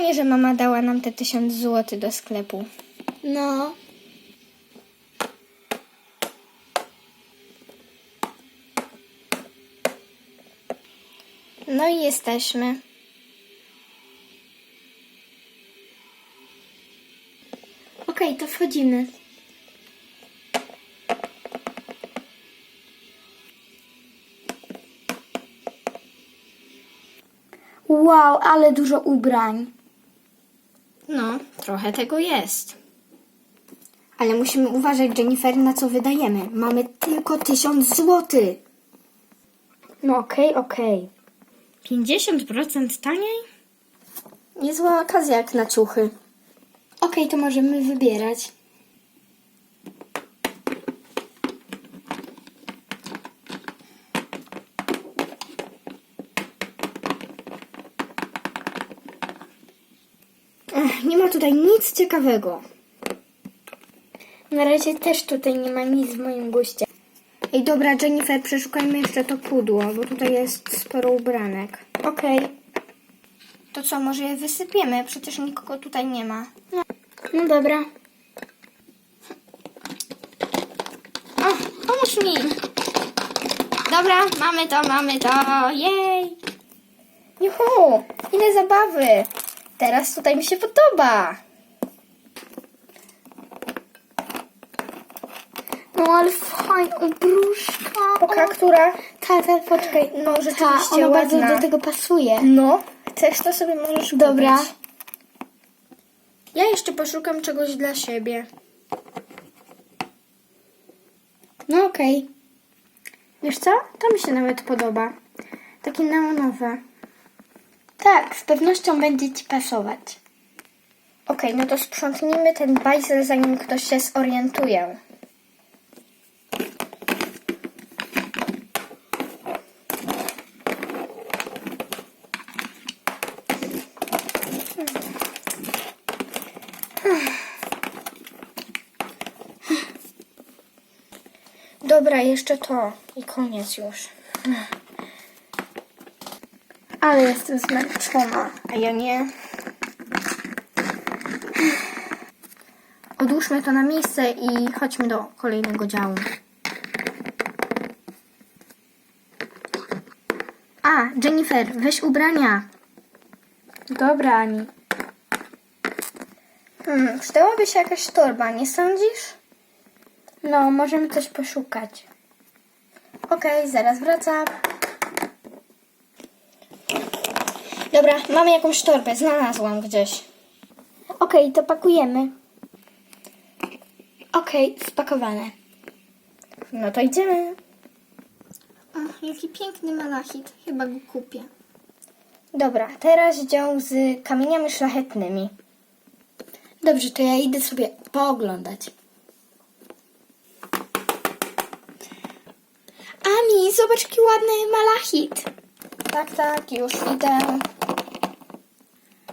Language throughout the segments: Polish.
Fajnie, że mama dała nam te tysiąc złotych do sklepu. No. No i jesteśmy. Okej, to wchodzimy. Wow, ale dużo ubrań. No, trochę tego jest. Ale musimy uważać, Jennifer, na co wydajemy. Mamy tylko tysiąc złotych. No okej, okej. 50% taniej? Niezła okazja jak na ciuchy. Okej, to możemy wybierać. Ech, nie ma tutaj nic ciekawego. Na razie też tutaj nie ma nic w moim guście. Ej, dobra, Jennifer, przeszukajmy jeszcze to pudło, bo tutaj jest sporo ubranek. Okej. To co, może je wysypiemy? Przecież nikogo tutaj nie ma. No dobra. O, pomóż mi! Dobra, mamy to, mamy to, jej! Juhu, ile zabawy! Teraz tutaj mi się podoba! No ale fajna ubruszka. Oka, która? Tata, poczekaj. No, Ta, rzeczywiście ona bardzo ładna. do tego pasuje. No, chcesz to sobie możesz Dobra. kupić. Ja jeszcze poszukam czegoś dla siebie. No okej. Wiesz co? To mi się nawet podoba. Takie neonowe. Tak, z pewnością będzie ci pasować. Okej, no to sprzątnijmy ten bajzel, zanim ktoś się zorientuje. Dobra, jeszcze to i koniec już. Ale jestem zmęczona. A ja nie. Odłóżmy to na miejsce i chodźmy do kolejnego działu. A, Jennifer, weź ubrania. Dobra, Ani. Hmm, przydałaby się jakaś torba, nie sądzisz? No, możemy coś poszukać. Okej, zaraz wracam. Dobra, mamy jakąś torbę, znalazłam gdzieś. Okej, to pakujemy. Okej, spakowane. No to idziemy. O, jaki piękny malachit. Chyba go kupię. Dobra, teraz dział z kamieniami szlachetnymi. Dobrze, to ja idę sobie pooglądać. Ami, zobacz jaki ładny malachit. Tak, tak, już idę.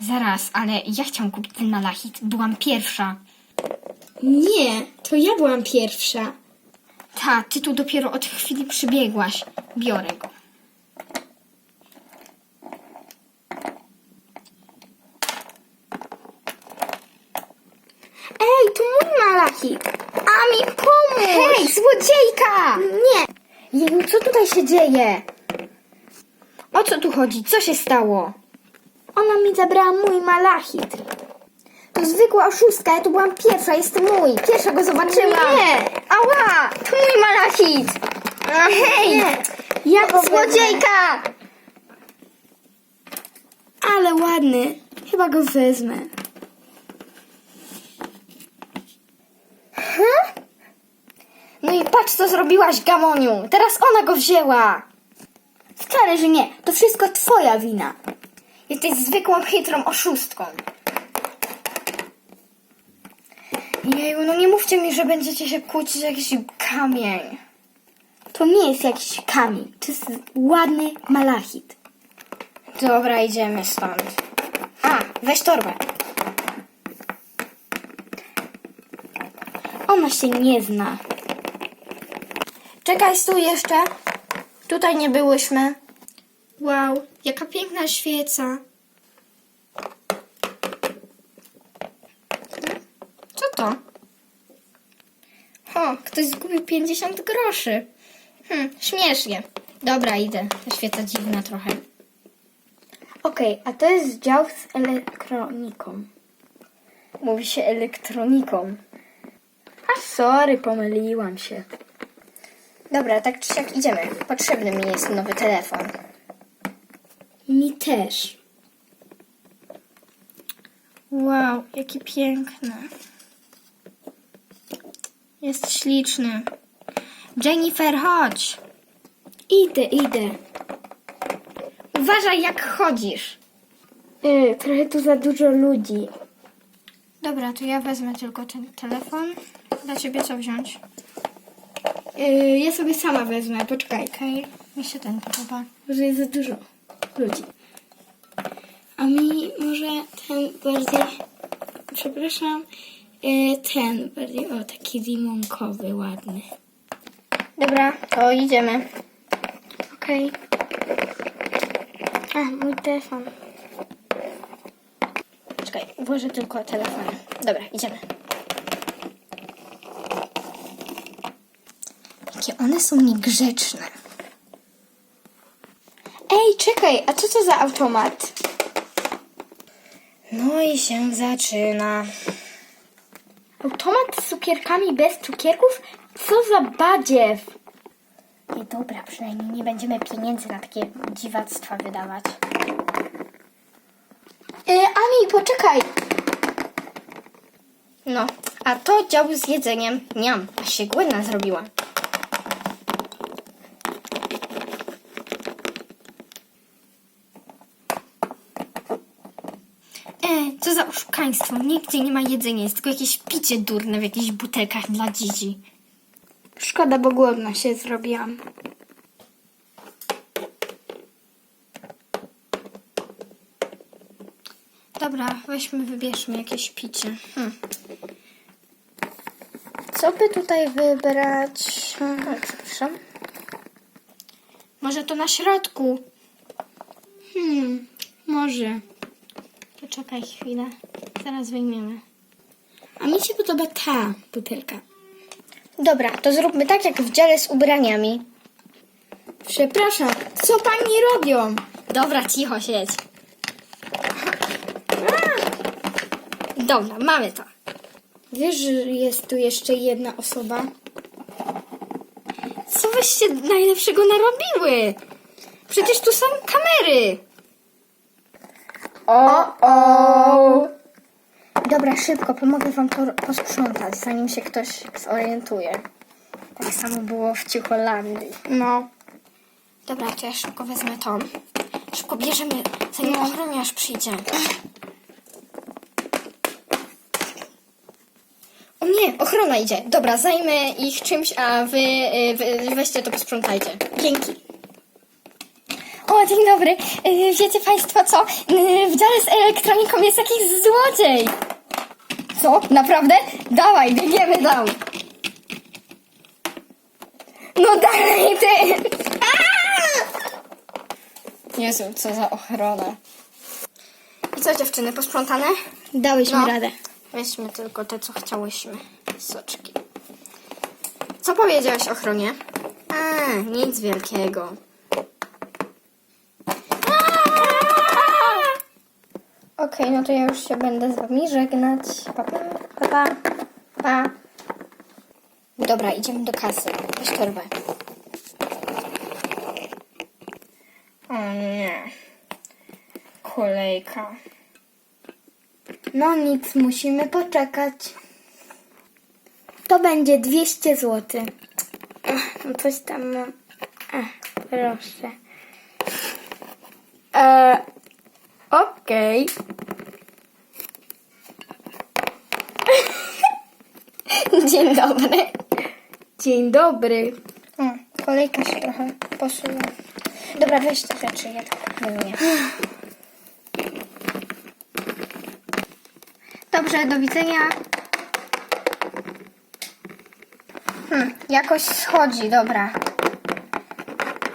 Zaraz, ale ja chciałam kupić ten malachit. Byłam pierwsza. Nie, to ja byłam pierwsza. Ta, ty tu dopiero od chwili przybiegłaś. Biorę go. Ej, to mój malachit. Ami, pomóż! Hej, złodziejka! Nie, Jeju, co tutaj się dzieje? O co tu chodzi? Co się stało? Ona mi zabrała mój malachit. To zwykła oszustka, ja tu byłam pierwsza, jest mój. Pierwsza go zobaczyłam. Nie. Ała, to mój malachit. Hej, Nie, ja go złodziejka. Ale ładny. Chyba go wezmę. No i patrz, co zrobiłaś, Gamoniu. Teraz ona go wzięła. Wcale, że nie. To wszystko twoja wina. Jesteś zwykłą, chytrą oszustką. Jeju, no nie mówcie mi, że będziecie się kłócić jakiś kamień. To nie jest jakiś kamień. To jest ładny malachit. Dobra, idziemy stąd. A, weź torbę. Ona się nie zna. Czekaj, stój jeszcze. Tutaj nie byłyśmy. Wow, jaka piękna świeca. Co to? O, ktoś zgubił 50 groszy. Hm, śmiesznie. Dobra, idę. Ta świeca dziwna trochę. Okej, a to jest dział z elektroniką. Mówi się elektroniką. A sorry, pomyliłam się. Dobra, tak czy siak idziemy. Potrzebny mi jest nowy telefon. Mi też. Wow, jaki piękny. Jest śliczny. Jennifer, chodź. Idę, idę. Uważaj, jak chodzisz. Yy, trochę tu za dużo ludzi. Dobra, to ja wezmę tylko ten telefon. Dla ciebie co wziąć? Yy, ja sobie sama wezmę, poczekaj. Okej, mi się ten podoba. Może jest za dużo ludzi. A mi może ten bardziej, przepraszam, yy, ten bardziej, o taki limonkowy, ładny. Dobra, to idziemy. Okej. A, mój telefon. Czekaj, włożę tylko telefon. Dobra, idziemy. Jakie one są niegrzeczne. Czekaj, a co to za automat? No i się zaczyna. Automat z cukierkami bez cukierków? Co za badziew! Dobra, przynajmniej nie będziemy pieniędzy na takie dziwactwa wydawać. Yy, Ami, poczekaj! No, a to dział z jedzeniem. Niam, a się głodna zrobiła. E, co za oszukaństwo. Nigdzie nie ma jedzenia, jest tylko jakieś picie durne w jakichś butelkach dla dzieci. Szkoda, bo głodna się zrobiłam. Dobra, weźmy, wybierzmy jakieś picie. Hmm. Co by tutaj wybrać? O, przepraszam. Może to na środku. Hmm, może. Poczekaj chwilę. Zaraz wyjmiemy. A mi się podoba ta butelka. Dobra, to zróbmy tak jak w dziale z ubraniami. Przepraszam, co pani robią? Dobra, cicho siedź. Dobra, mamy to. Wiesz, że jest tu jeszcze jedna osoba? Co wyście najlepszego narobiły? Przecież tu są kamery. O, o! Dobra, szybko, pomogę wam to posprzątać, zanim się ktoś zorientuje. Tak samo było w Ciucholandii. No. Dobra, to ja szybko wezmę to. Szybko bierzemy, zanim ochroniarz przyjdzie. O nie, ochrona idzie. Dobra, zajmę ich czymś, a wy, y, wy weźcie to posprzątajcie. Dzięki. Dzień dobry. Y, Wiecie Państwo co? Y, W dziale z elektroniką jest jakiś złodziej. Co? Naprawdę? Dawaj, biegniemy tam. No dalej ty! Jezu, co za ochrona. I co dziewczyny, posprzątane? Dałyśmy No. radę. Weźmy tylko te, co chciałyśmy. Soczki. Co powiedziałaś ochronie? A, nic wielkiego. Okej, no to ja już się będę z wami żegnać. Pa, pa, pa, pa. Dobra, idziemy do kasy. Weź torbę. O nie. Kolejka. No nic, musimy poczekać. To będzie 200 zł. Ach, no coś tam mam. Ach, proszę. E, Okej. Dzień dobry. Dzień dobry. O, kolejka się trochę posuwa. Dobra, weź te rzeczy, ja tak pilnuję. Dobrze, do widzenia. Hmm, jakoś schodzi, dobra.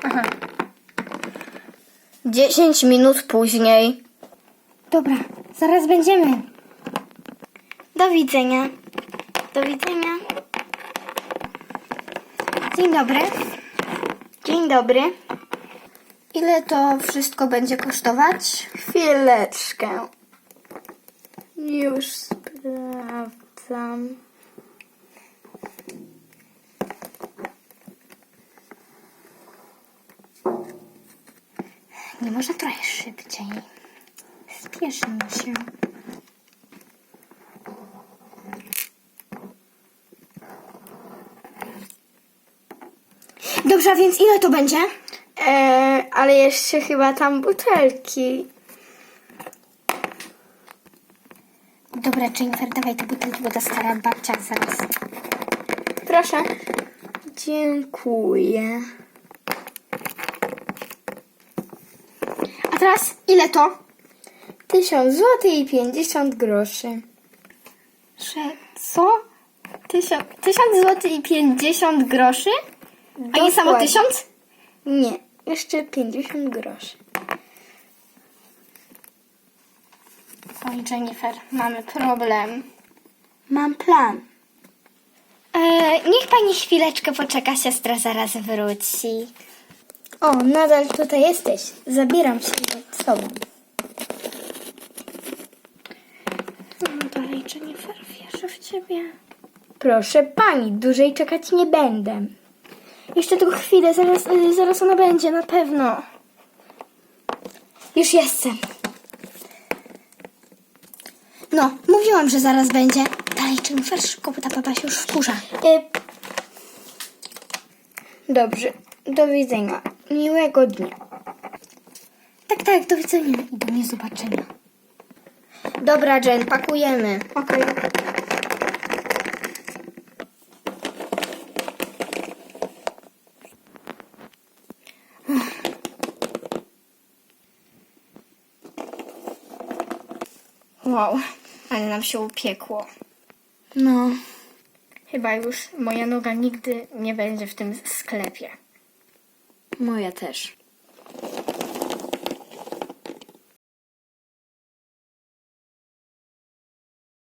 Aha. 10 minut później. Dobra, zaraz będziemy. Do widzenia. Do widzenia. Dzień dobry. Dzień dobry. Ile to wszystko będzie kosztować? Chwileczkę. Już sprawdzam. Nie można trochę szybciej. Spieszymy się. Dobrze, a więc ile to będzie? E, ale jeszcze chyba tam butelki. Dobra, Jennifer, dawaj te butelki, bo ta stara babcia zaraz. Proszę. Dziękuję. A teraz ile to? Tysiąc złotych i pięćdziesiąt groszy. Że co? Tysiąc, tysiąc złotych i pięćdziesiąt groszy? A nie samo Dokładnie. tysiąc? Nie, jeszcze pięćdziesiąt groszy. Oj, Jennifer, mamy problem. Mam plan. E, niech pani chwileczkę poczeka, siostra zaraz wróci. O, nadal tutaj jesteś. Zabieram się z tobą. No dalej, Jennifer, wierzę w ciebie. Proszę pani, dłużej czekać nie będę. Jeszcze tylko chwilę, zaraz, y, zaraz ona będzie, na pewno. Już jestem. No, mówiłam, że zaraz będzie. Dalej, Jennifer, szybko, bo ta baba się już wkurza. Y... Dobrze, do widzenia. Miłego dnia. Tak, tak, do widzenia i do niezobaczenia. Dobra, Jen, pakujemy. Okej. Wow, ale nam się upiekło. No. Chyba już moja noga nigdy nie będzie w tym sklepie. Moja też.